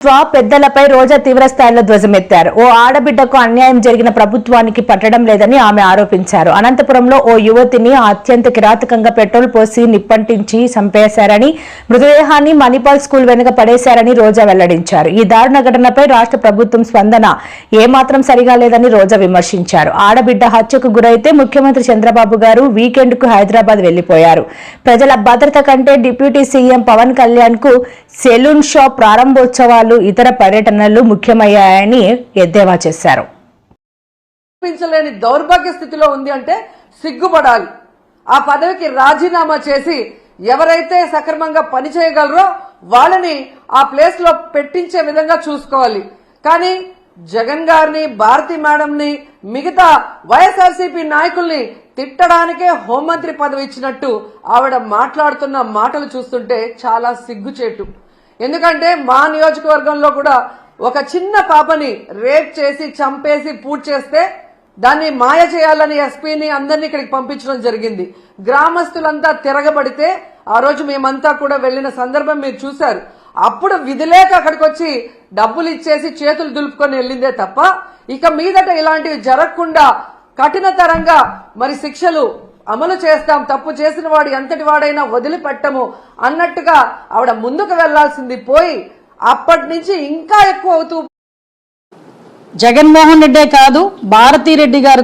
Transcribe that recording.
ప్రభుత్వ పెద్దలపై రోజా తీవ్ర స్థాయిలో ధ్వజమెత్తారు. ఓ ఆడబిడ్డకు అన్యాయం జరిగిన ప్రభుత్వానికి పట్టడం లేదని ఆమె ఆరోపించారు. అనంతపురంలో ఓ యువతిని అత్యంత కిరాతకంగా పెట్రోల్ పోసి నిప్పంటించి చంపేశారని మృతదేహాన్ని మణిపాల్ స్కూల్ వెనుక పడేశారని రోజా వెల్లడించారు. ఈ దారుణ ఘటనపై రాష్ట్ర ప్రభుత్వం స్పందన ఏమాత్రం సరిగా లేదని రోజా విమర్శించారు. ఆడబిడ్డ హత్యకు గురైతే ముఖ్యమంత్రి చంద్రబాబు గారు వీకెండ్కు హైదరాబాద్ వెళ్ళిపోయారు ప్రజల భద్రత కంటే డిప్యూటీ సీఎం పవన్ కళ్యాణ్కు సెలూన్ షాప్ ప్రారంభోత్సవాలు ఇతర పర్యటనలు ముఖ్యమయ్యాయని ఎద్దేవా చేశారు. దౌర్భాగ్య స్థితిలో ఉంది అంటే సిగ్గుపడాలి. ఆ పదవికి రాజీనామా చేసి ఎవరైతే సక్రమంగా పనిచేయగలరో వాళ్ళని ఆ ప్లేస్లో పెట్టించే విధంగా చూసుకోవాలి. కానీ జగన్ గారిని భారతి మేడంని మిగతా వైఎస్ఆర్సీపీ నాయకుల్ని తిట్టడానికే హోంమంత్రి పదవి ఇచ్చినట్టు ఆవిడ మాట్లాడుతున్న మాటలు చూస్తుంటే చాలా సిగ్గుచేటు. ఎందుకంటే మా నియోజకవర్గంలో కూడా ఒక చిన్న పాపని రేప్ చేసి చంపేసి పూడ్ చేస్తే దాన్ని మాయ చేయాలని ఎస్పీని అందరినీ ఇక్కడికి పంపించడం జరిగింది. గ్రామస్తులంతా తిరగబడితే ఆ రోజు మేమంతా కూడా వెళ్ళిన సందర్భం మీరు చూశారు. అప్పుడు విధిలేక అక్కడికి వచ్చి డబ్బులు ఇచ్చేసి చేతులు దులుపుకొని వెళ్ళిందే తప్ప ఇక మీదట ఇలాంటివి జరగకుండా కఠినతరంగా మరి శిక్షలు అమలు చేస్తాం తప్పు చేసిన వాడు ఎంతటి వాడైనా వదిలిపెట్టము అన్నట్టుగా ఆవిడ ముందుకు వెళ్ళాల్సింది పోయి అప్పటి నుంచి ఇంకా ఎక్కువ అవుతూ జగన్మోహన్ రెడ్డే కాదు భారతీ రెడ్డి గారు